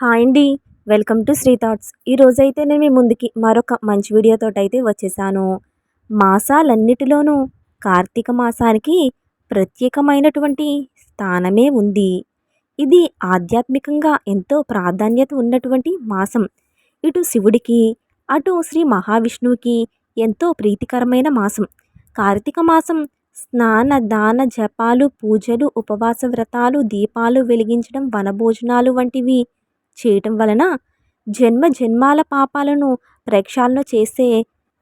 Hi అండి. Welcome to Sri thoughts. ఈరోజైతే నేను మీ ముందుకి మరొక మంచి వీడియోతో అయితే వచ్చేసాను. మాసాలన్నిటిలోనూ కార్తీక మాసానికి ప్రత్యేకమైనటువంటి స్థానమే ఉంది. ఇది ఆధ్యాత్మికంగా ఎంతో ప్రాధాన్యత ఉన్నటువంటి మాసం. ఇటు శివుడికి అటు శ్రీ మహావిష్ణువుకి ఎంతో ప్రీతికరమైన మాసం. కార్తీక మాసం స్నాన దాన జపాలు పూజలు ఉపవాస వ్రతాలు దీపాలు వెలిగించడం వనభోజనాలు వంటివి చేయటం వలన జన్మ జన్మాల పాపాలను ప్రక్షాళన చేసే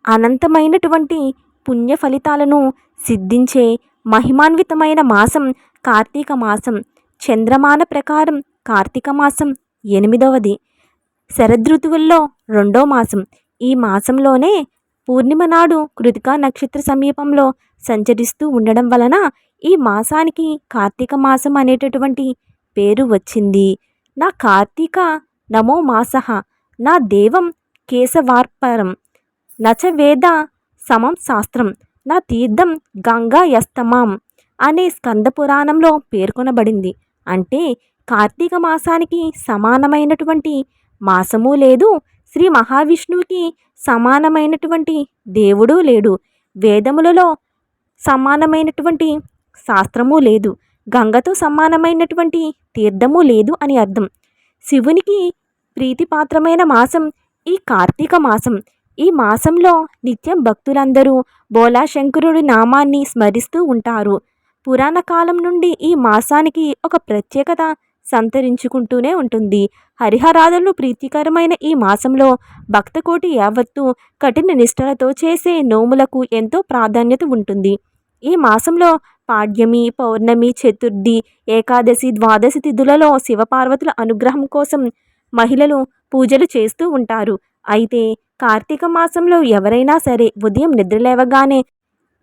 అనంతమైనటువంటి పుణ్య ఫలితాలను సిద్ధించే మహిమాన్వితమైన మాసం కార్తీక మాసం. చంద్రమాన ప్రకారం కార్తీక మాసం ఎనిమిదవది. శరదృతువుల్లో రెండో మాసం. ఈ మాసంలోనే పూర్ణిమ నాడు కృతికా నక్షత్ర సమీపంలో సంచరిస్తూ ఉండడం వలన ఈ మాసానికి కార్తీక మాసం అనేటటువంటి పేరు వచ్చింది. నా కార్తీక నమో మాసః నా దేవం కేశవార్పరం నచ వేద సమం శాస్త్రం నా తీర్థం గంగా యస్తమాం అనే స్కంద పురాణంలో పేర్కొనబడింది. అంటే కార్తీక మాసానికి సమానమైనటువంటి మాసము లేదు శ్రీ మహావిష్ణువుకి సమానమైనటువంటి దేవుడు లేడు. వేదములలో సమానమైనటువంటి శాస్త్రము లేదు. గంగతో సమానమైనటువంటి తీర్థము లేదు అని అర్థం. శివునికి ప్రీతిపాత్రమైన మాసం ఈ కార్తీక మాసం. ఈ మాసంలో నిత్యం భక్తులందరూ బోలాశంకరుడి నామాన్ని స్మరిస్తూ ఉంటారు. పురాణ కాలం నుండి ఈ మాసానికి ఒక ప్రత్యేకత సంతరించుకుంటూనే ఉంటుంది. హరిహరాదులు ప్రీతికరమైన ఈ మాసంలో భక్తకోటి యావత్తు కఠిన నిష్ఠలతో చేసే నోములకు ఎంతో ప్రాధాన్యత ఉంటుంది. ఈ మాసంలో పాడ్యమి పౌర్ణమి చతుర్థి ఏకాదశి ద్వాదశి తిథులలో శివపార్వతుల అనుగ్రహం కోసం మహిళలు పూజలు చేస్తూ ఉంటారు. అయితే కార్తీక మాసంలో ఎవరైనా సరే ఉదయం నిద్రలేవగానే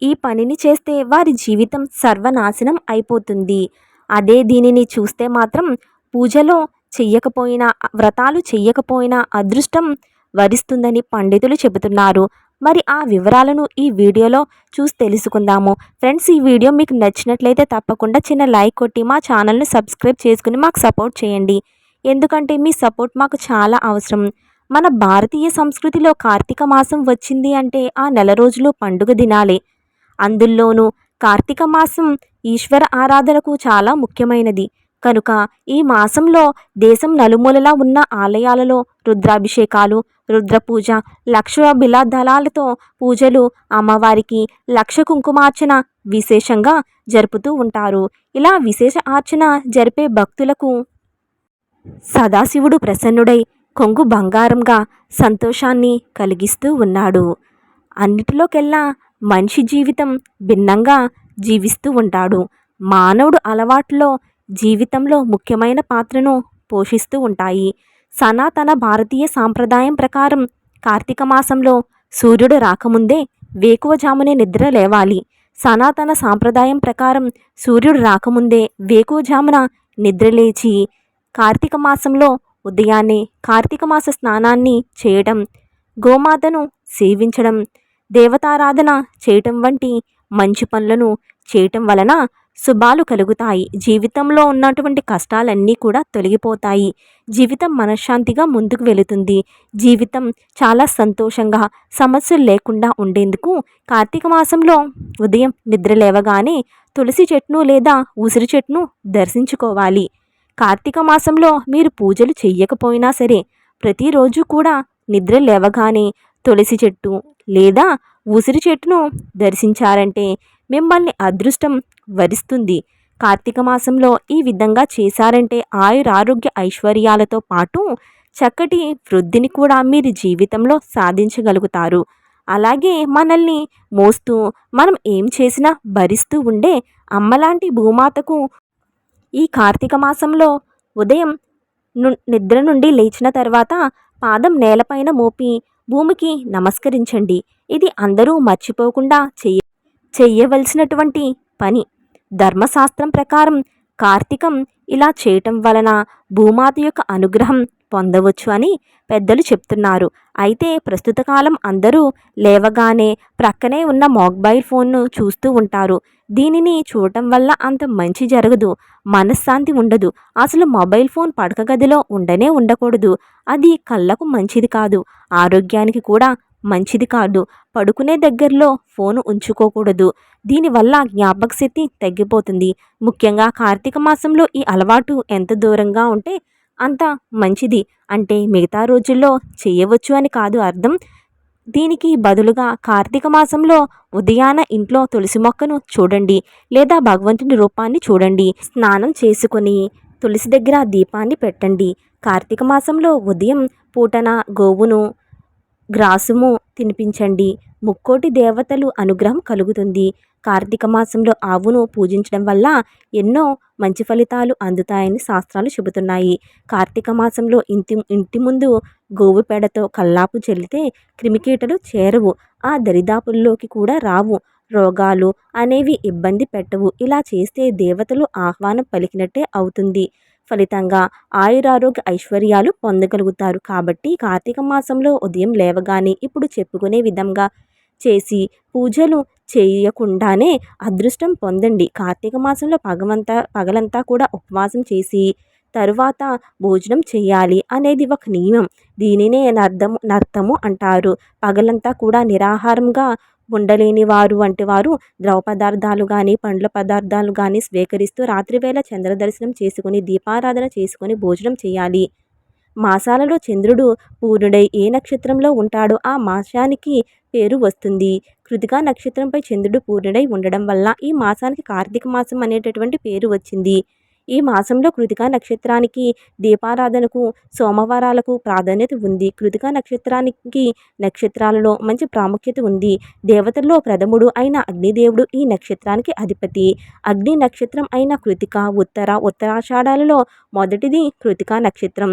ఈ పనిని చేస్తే వారి జీవితం సర్వనాశనం అయిపోతుంది. అదే దీనిని చూస్తే మాత్రం పూజలో చెయ్యకపోయినా వ్రతాలు చెయ్యకపోయినా అదృష్టం వరిస్తుందని పండితులు చెబుతున్నారు. మరి ఆ వివరాలను ఈ వీడియోలో చూసి తెలుసుకుందాము. ఫ్రెండ్స్ ఈ వీడియో మీకు నచ్చినట్లయితే తప్పకుండా చిన్న లైక్ కొట్టి మా ఛానల్ను సబ్స్క్రైబ్ చేసుకుని మాకు సపోర్ట్ చేయండి. ఎందుకంటే మీ సపోర్ట్ మాకు చాలా అవసరం. మన భారతీయ సంస్కృతిలో కార్తీక మాసం వచ్చింది అంటే ఆ నెల రోజులు పండుగ దినాలే. అందులోనూ కార్తీక మాసం ఈశ్వర ఆరాధనకు చాలా ముఖ్యమైనది. కనుక ఈ మాసంలో దేశం నలుమూలలా ఉన్న ఆలయాలలో రుద్రాభిషేకాలు రుద్రపూజ లక్ష బిలాదళాలతో పూజలు అమ్మవారికి లక్ష కుంకుమార్చన విశేషంగా జరుపుతూ ఉంటారు. ఇలా విశేష ఆర్చన జరిపే భక్తులకు సదాశివుడు ప్రసన్నుడై కొంగు బంగారంగా సంతోషాన్ని కలిగిస్తూ ఉన్నాడు. అన్నిటిలోకెల్లా మనిషి జీవితం భిన్నంగా జీవిస్తూ ఉంటాడు. మానవుడు అలవాట్లో జీవితంలో ముఖ్యమైన పాత్రను పోషిస్తూ ఉంటాయి. సనాతన భారతీయ సాంప్రదాయం ప్రకారం కార్తీక మాసంలో సూర్యుడు రాకముందే వేకువజామునే నిద్ర లేవాలి. సనాతన సాంప్రదాయం ప్రకారం సూర్యుడు రాకముందే వేకువజామున నిద్రలేచి కార్తీక మాసంలో ఉదయాన్నే కార్తీక మాస స్నానాన్ని చేయడం గోమాతను సేవించడం దేవతారాధన చేయటం వంటి మంచి పనులను చేయటం వలన శుభాలు కలుగుతాయి. జీవితంలో ఉన్నటువంటి కష్టాలన్నీ కూడా తొలగిపోతాయి. జీవితం మనశ్శాంతిగా ముందుకు వెళుతుంది. జీవితం చాలా సంతోషంగా సమస్యలు లేకుండా ఉండేందుకు కార్తీక మాసంలో ఉదయం నిద్ర లేవగానే తులసి చెట్టును లేదా ఉసిరి చెట్టును దర్శించుకోవాలి. కార్తీక మాసంలో మీరు పూజలు చెయ్యకపోయినా సరే ప్రతిరోజు కూడా నిద్ర లేవగానే తులసి చెట్టు లేదా ఉసిరి చెట్టును దర్శించారంటే మిమ్మల్ని అదృష్టం వరిస్తుంది. కార్తీక మాసంలో ఈ విధంగా చేశారంటే ఆయురారోగ్య ఐశ్వర్యాలతో పాటు చక్కటి వృద్ధిని కూడా మీరు జీవితంలో సాధించగలుగుతారు. అలాగే మనల్ని మోస్తూ మనం ఏం చేసినా భరిస్తూ ఉండే అమ్మలాంటి భూమాతకు ఈ కార్తీక మాసంలో ఉదయం నిద్ర నుండి లేచిన తర్వాత పాదం నేలపైన మోపి భూమికి నమస్కరించండి. ఇది అందరూ మర్చిపోకుండా చెయ్య చెయ్యవలసినటువంటి పని. ధర్మశాస్త్రం ప్రకారం కార్తీకం ఇలా చేయటం వలన భూమాత యొక్క అనుగ్రహం పొందవచ్చు అని పెద్దలు చెప్తున్నారు. అయితే ప్రస్తుత కాలం అందరూ లేవగానే ప్రక్కనే ఉన్న మొబైల్ ఫోన్ను చూస్తూ ఉంటారు. దీనిని చూడటం వల్ల అంత మంచి జరగదు మనశ్శాంతి ఉండదు. అసలు మొబైల్ ఫోన్ పడక గదిలో ఉండనే ఉండకూడదు. అది కళ్ళకు మంచిది కాదు ఆరోగ్యానికి కూడా మంచిది కాదు. పడుకునే దగ్గరలో ఫోను ఉంచుకోకూడదు. దీనివల్ల జ్ఞాపక శక్తి తగ్గిపోతుంది. ముఖ్యంగా కార్తీక మాసంలో ఈ అలవాటు ఎంత దూరంగా ఉంటే అంత మంచిది. అంటే మిగతా రోజుల్లో చేయవచ్చు అని కాదు అర్థం. దీనికి బదులుగా కార్తీక మాసంలో ఉదయాన ఇంట్లో తులసి మొక్కను చూడండి లేదా భగవంతుని రూపాన్ని చూడండి. స్నానం చేసుకొని తులసి దగ్గర దీపాన్ని పెట్టండి. కార్తీక మాసంలో ఉదయం పూటన గోవును గ్రాసము తినిపించండి. ముక్కోటి దేవతలు అనుగ్రహం కలుగుతుంది. కార్తీక మాసంలో ఆవును పూజించడం వల్ల ఎన్నో మంచి ఫలితాలు అందుతాయని శాస్త్రాలు చెబుతున్నాయి. కార్తీక మాసంలో ఇంటి ఇంటి ముందు గోవు పేడతో కల్లాపు చెల్లితే క్రిమికీటలు చేరవు. ఆ దరిదాపుల్లోకి కూడా రావు. రోగాలు అనేవి ఇబ్బంది పెట్టవు. ఇలా చేస్తే దేవతలు ఆహ్వానం పలికినట్టే అవుతుంది. ఫలితంగా ఆయురారోగ్య ఐశ్వర్యాలు పొందగలుగుతారు. కాబట్టి కార్తీక మాసంలో ఉదయం లేవగానే ఇప్పుడు చెప్పుకునే విధంగా చేసి పూజలు చేయకుండానే అదృష్టం పొందండి. కార్తీక మాసంలో పగవంతా పగలంతా కూడా ఉపవాసం చేసి తరువాత భోజనం చేయాలి అనేది ఒక నియమం. దీనినే నర్థము నర్థము అంటారు. పగలంతా కూడా నిరాహారంగా ఉండలేని వారు వంటి వారు ద్రవ పదార్థాలు కానీ పండ్ల పదార్థాలు కానీ స్వీకరిస్తూ రాత్రివేళ చంద్ర దర్శనం చేసుకుని దీపారాధన చేసుకొని భోజనం చేయాలి. మాసాలలో చంద్రుడు పూర్ణుడై ఏ నక్షత్రంలో ఉంటాడో ఆ మాసానికి పేరు వస్తుంది. కృతికా నక్షత్రంపై చంద్రుడు పూర్ణుడై ఉండడం వల్ల ఈ మాసానికి కార్తీక మాసం అనేటటువంటి పేరు వచ్చింది. ఈ మాసంలో కృతికా నక్షత్రానికి దీపారాధనకు సోమవారాలకు ప్రాధాన్యత ఉంది. కృతికా నక్షత్రానికి నక్షత్రాలలో మంచి ప్రాముఖ్యత ఉంది. దేవతల్లో ప్రథముడు అయిన అగ్నిదేవుడు ఈ నక్షత్రానికి అధిపతి. అగ్ని నక్షత్రం అయిన కృతిక ఉత్తర ఉత్తరాషాఢాలలో మొదటిది కృతికా నక్షత్రం.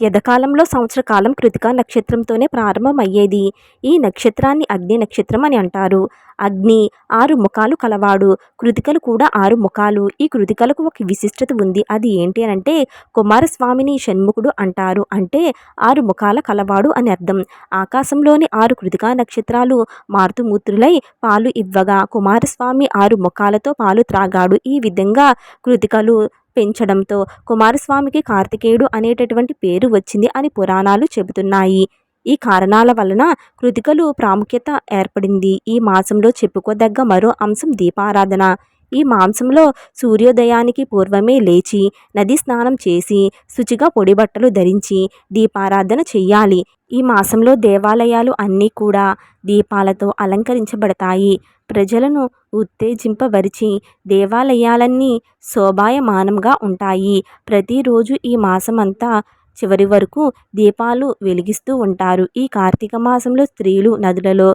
యథకాలంలో సంవత్సర కాలం కృతికా నక్షత్రంతోనే ప్రారంభమయ్యేది. ఈ నక్షత్రాన్ని అగ్ని నక్షత్రం అని అంటారు. అగ్ని ఆరు ముఖాలు కలవాడు. కృతికలు కూడా ఆరు ముఖాలు. ఈ కృతికలకు ఒక విశిష్టత ఉంది. అది ఏంటి అని అంటే కుమారస్వామిని షణ్ముఖుడు అంటారు. అంటే ఆరు ముఖాల కలవాడు అని అర్థం. ఆకాశంలోని ఆరు కృతికా నక్షత్రాలు మారుతుమూర్తులై పాలు ఇవ్వగా కుమారస్వామి ఆరు ముఖాలతో పాలు త్రాగాడు. ఈ విధంగా కృతికలు పెంచడంతో కుమారస్వామికి కార్తికేయుడు అనేటటువంటి పేరు వచ్చింది అని పురాణాలు చెబుతున్నాయి. ఈ కారణాల వలన కృతికలు ప్రాముఖ్యత ఏర్పడింది. ఈ మాసంలో చెప్పుకోదగ్గ మరో అంశం దీపారాధన. ఈ మాంసంలో సూర్యోదయానికి పూర్వమే లేచి నది స్నానం చేసి శుచిగా పొడి బట్టలు ధరించి దీపారాధన చెయ్యాలి. ఈ మాసంలో దేవాలయాలు అన్నీ కూడా దీపాలతో అలంకరించబడతాయి. ప్రజలను ఉత్తేజింపబరిచి దేవాలయాలన్నీ శోభాయమానంగా ఉంటాయి. ప్రతిరోజు ఈ మాసమంతా చివరి వరకు దీపాలు వెలిగిస్తూ ఉంటారు. ఈ కార్తీక మాసంలో స్త్రీలు నదులలో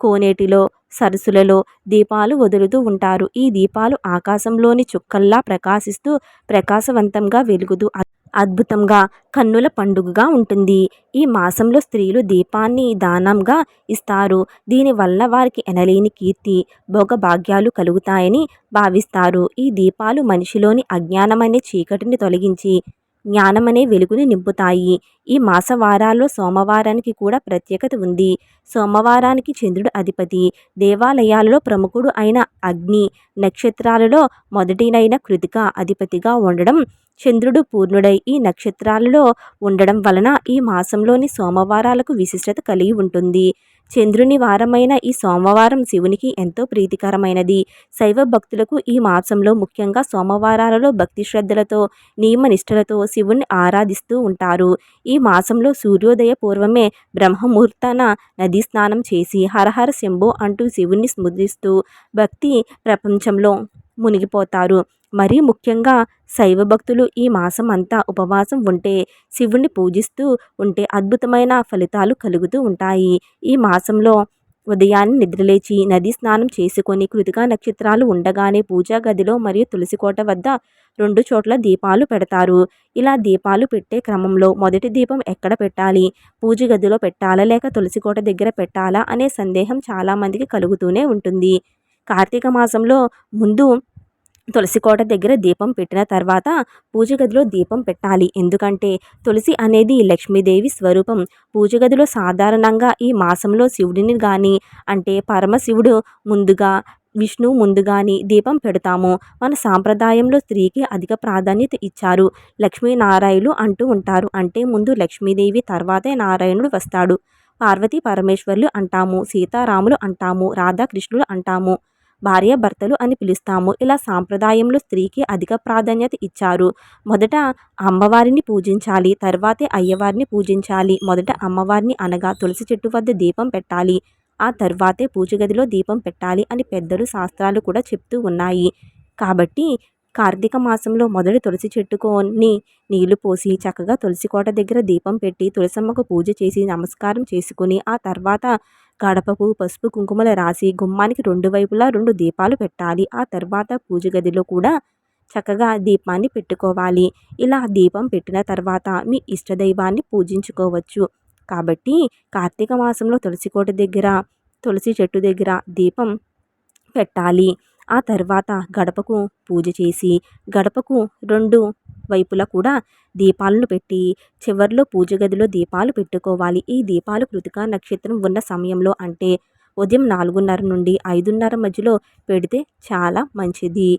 కోనేటిలో సరస్సులలో దీపాలు వదులుతూ ఉంటారు. ఈ దీపాలు ఆకాశంలోని చుక్కల్లా ప్రకాశిస్తూ ప్రకాశవంతంగా వెలుగుతూ అద్భుతంగా కన్నుల పండుగగా ఉంటుంది. ఈ మాసంలో స్త్రీలు దీపాన్ని దానంగా ఇస్తారు. దీనివల్ల వారికి ఎనలేని కీర్తి భోగభాగ్యాలు కలుగుతాయని భావిస్తారు. ఈ దీపాలు మనిషిలోని అజ్ఞానమనే చీకటిని తొలగించి జ్ఞానమనే వెలుగుని నింపుతాయి. ఈ మాసవారాల్లో సోమవారానికి కూడా ప్రత్యేకత ఉంది. సోమవారానికి చంద్రుడు అధిపతి. దేవాలయాలలో ప్రముఖుడు అయిన అగ్ని నక్షత్రాలలో మొదటినైన కృతిక అధిపతిగా ఉండడం చంద్రుడు పూర్ణుడై ఈ నక్షత్రాలలో ఉండడం వలన ఈ మాసంలోని సోమవారాలకు విశిష్టత కలిగి ఉంటుంది. చంద్రుని వారమైన ఈ సోమవారం శివునికి ఎంతో ప్రీతికరమైనది. శైవ భక్తులకు ఈ మాసంలో ముఖ్యంగా సోమవారాలలో భక్తి శ్రద్ధలతో నియమనిష్టలతో శివుని ఆరాధిస్తూ ఉంటారు. ఈ మాసంలో సూర్యోదయ పూర్వమే బ్రహ్మముహూర్తాన నదీ స్నానం చేసి హరహర శంభో అంటూ శివుణ్ణి స్మృతిస్తూ భక్తి ప్రపంచంలో మునిగిపోతారు. మరీ ముఖ్యంగా శైవ భక్తులు ఈ మాసం అంతా ఉపవాసం ఉంటే శివుణ్ణి పూజిస్తూ ఉంటే అద్భుతమైన ఫలితాలు కలుగుతూ ఉంటాయి. ఈ మాసంలో ఉదయాన్నే నిద్రలేచి నది స్నానం చేసుకొని కృతికా నక్షత్రాలు ఉండగానే పూజా గదిలో మరియు తులసికోట వద్ద రెండు చోట్ల దీపాలు పెడతారు. ఇలా దీపాలు పెట్టే క్రమంలో మొదటి దీపం ఎక్కడ పెట్టాలి? పూజ గదిలో పెట్టాలా లేక తులసికోట దగ్గర పెట్టాలా అనే సందేహం చాలామందికి కలుగుతూనే ఉంటుంది. కార్తీక మాసంలో ముందు తులసి కోట దగ్గర దీపం పెట్టిన తర్వాత పూజ గదిలో దీపం పెట్టాలి. ఎందుకంటే తులసి అనేది లక్ష్మీదేవి స్వరూపం. పూజ గదిలో సాధారణంగా ఈ మాసంలో శివుడిని కానీ అంటే పరమశివుడు ముందుగా విష్ణువు ముందుగాని దీపం పెడతాము. మన సాంప్రదాయంలో స్త్రీకి అధిక ప్రాధాన్యత ఇచ్చారు. లక్ష్మీనారాయణులు అంటూ ఉంటారు. అంటే ముందు లక్ష్మీదేవి తర్వాతే నారాయణుడు వస్తాడు. పార్వతీ పరమేశ్వర్లు అంటాము సీతారాములు అంటాము రాధాకృష్ణులు అంటాము. భార్యాభర్తలు అని పిలుస్తాము. ఇలా సాంప్రదాయంలో స్త్రీకి అధిక ప్రాధాన్యత ఇచ్చారు. మొదట అమ్మవారిని పూజించాలి తర్వాతే అయ్యవారిని పూజించాలి. మొదట అమ్మవారిని అనగా తులసి చెట్టు వద్ద దీపం పెట్టాలి. ఆ తర్వాతే పూజ గదిలో దీపం పెట్టాలి అని పెద్దలు శాస్త్రాలు కూడా చెప్తూ ఉన్నాయి. కాబట్టి కార్తీక మాసంలో మొదటి తులసి చెట్టుకొని నీళ్ళు పోసి చక్కగా తులసి కోట దగ్గర దీపం పెట్టి తులసమ్మకు పూజ చేసి నమస్కారం చేసుకుని ఆ తర్వాత గడపకు పసుపు కుంకుమలు రాసి గుమ్మానికి రెండు వైపులా రెండు దీపాలు పెట్టాలి. ఆ తర్వాత పూజ గదిలో కూడా చక్కగా దీపాన్ని పెట్టుకోవాలి. ఇలా దీపం పెట్టిన తర్వాత మీ ఇష్టదైవాన్ని పూజించుకోవచ్చు. కాబట్టి కార్తీక మాసంలో తులసి కోట దగ్గర తులసి చెట్టు దగ్గర దీపం పెట్టాలి. ఆ తర్వాత గడపకు పూజ చేసి గడపకు రెండు వైపులా కూడా దీపాలను పెట్టి చివర్లో పూజ గదిలో దీపాలు పెట్టుకోవాలి. ఈ దీపాలు కృతికా నక్షత్రం ఉన్న సమయంలో అంటే ఉదయం నాలుగున్నర నుండి ఐదున్నర మధ్యలో పెడితే చాలా మంచిది.